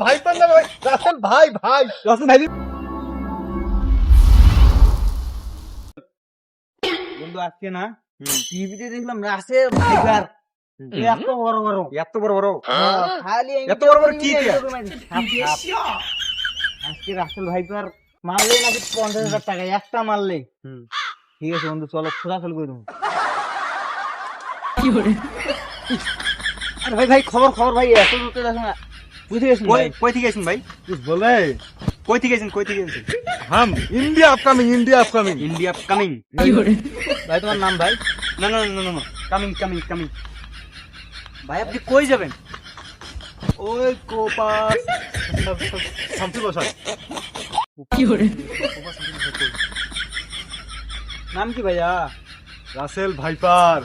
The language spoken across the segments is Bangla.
ভাই ভাই ভাই ভাই বন্ধু আজকে না টিভিতে দেখলাম রাসেল ভাইগার এত বড় বড়। এত বড় বড়। খালি এত বড় বড় কি আজকে রাসেল ভাইপার মারলে নাকি পঞ্চাশ হাজার টাকা একটা মারলে ঠিক আছে বন্ধু চলো খোলা ফেল করে দেবো। কি করে আরে ভাই ভাই খবর খবর ভাই এত দূরতে দেখো না। বুঝে গেছেন ভাই? বলে। কই থেকে গেছেন কই থেকে হাম India upcoming India upcoming India upcoming কি ভাই তোমার নাম ভাই? না না কামিং কামিং কামিং ভাই আপনি কই যাবেন? ওই কোপা নাম কি ভাইয়া? Russell viper.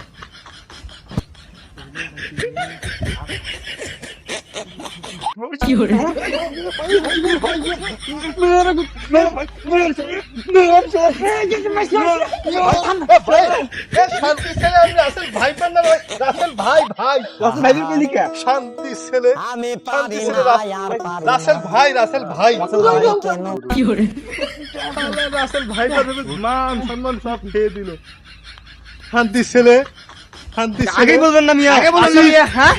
শান্তি ছেলে আমি রাসেল ভাই পার না ভাই ভাই রাসেল ভাই দিন লিখা শান্তি ছেলে আমি শান্তি পারি না আর পারি রাসেল ভাই রাসেল ভাই। রাসেল ভাই তো মান সম্মান সব খেয়ে দিল। শান্তি ছেলে শান্তি আগে বলবেন না মিয়া। আগে বলবেন না মিয়া, হ্যাঁ?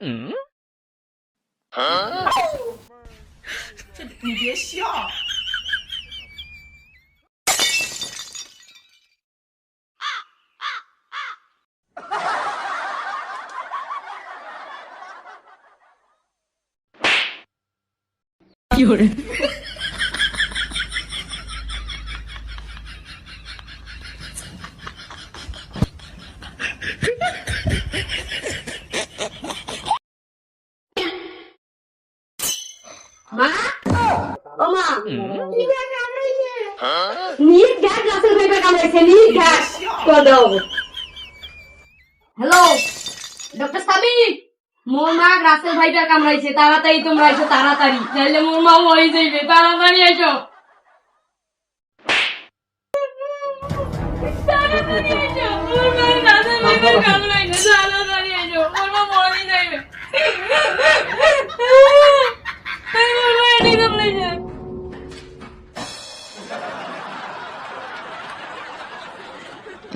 嗯。这你别笑。有人。ও মা নীল গ্যাস রাসেল ভাইবার কামড়েছে নীল গ্যাস করে দাও হ্যালো ডক্টর সাবিক মোর মা রাসেল ভাইবার কামড়াইছে তাড়াতাড়ি তোমরা এসো তাড়াতাড়ি। নাইলে মোর মা মরে যাইবে তাড়াতাড়ি এসো তাড়াতাড়ি এসো মোর মা রাসেল ভাইবার কামড়াইছে তাড়াতাড়ি।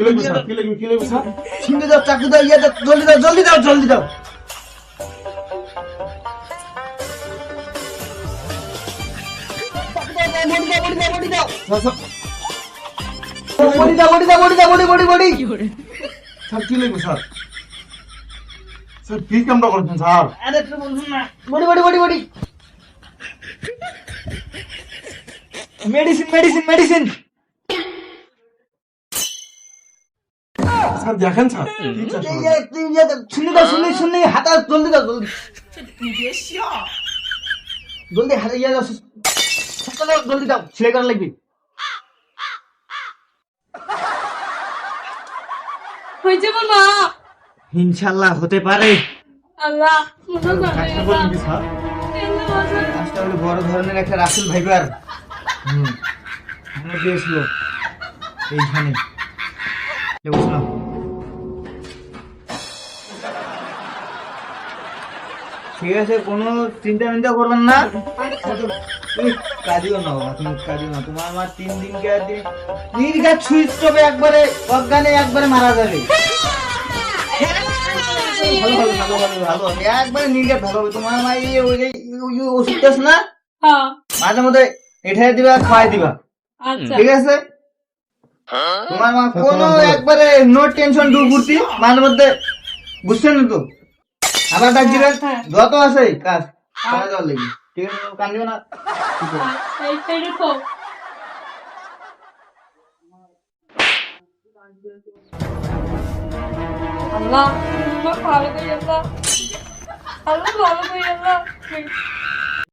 কি লাগবে স্যার কি লাগবে কি লাগবে স্যার। সিন্ধু দাও চাকু দাও ইয়ে দাও জলদি দাও জলদি দাও জলদি দাও। বডি দাও বডি দাও বডি দাও বডি বডি বডি স্যার কি লাগবে স্যার স্যার কি কামটা করছেন স্যার আরে একটু বলুন না body body body body medicine medicine medicine sir দেখেন স্যার কি চাষ শুনি দাও শুনি শুনি হাতা জলদি দাও জলদি জলদি হাতে ইয়ে দাও হাতে দাও জলদি দাও ছেলে করা লাগবে হয়েছে মা ইনশাল্লাহ হতে পারে আল্লাহ কাজটা হলো বড় ধরনের একটা রাসেল ভাইবার হুম আমরা গিয়েছিল এইখানে এ বুঝলাম ঠিক আছে কোনো চিন্তা মিন্তা করবেন না। কাঁদিও না বাবা তুমি কাঁদিও না। তোমার আমার তিন দিন কে নির্ঘাত সুইচ টপে একবারে অজ্ঞানে একবারে মারা যাবে। ভালো ভালো ভালো ভালো ভালো হবে একবারে নির্ঘাত ভালো হবে। তোমার এই ওই না? হ্যাঁ। মাঝে মধ্যে এঠাই দিবা খাওয়াই দিবা। আচ্ছা। ঠিক আছে? তোমার মা কোনো একবারে নো টেনশন ডুবুতি মাঝে মধ্যে বুঝছেন তো? আবার ডাক দিবেন? যত আছে কাজ। করা যাওয়ার লাগবে। ঠিক আছে কান্দিও না। আল্লাহ ভালো করে আল্লাহ। আল্লাহ ভালো করে আল্লাহ।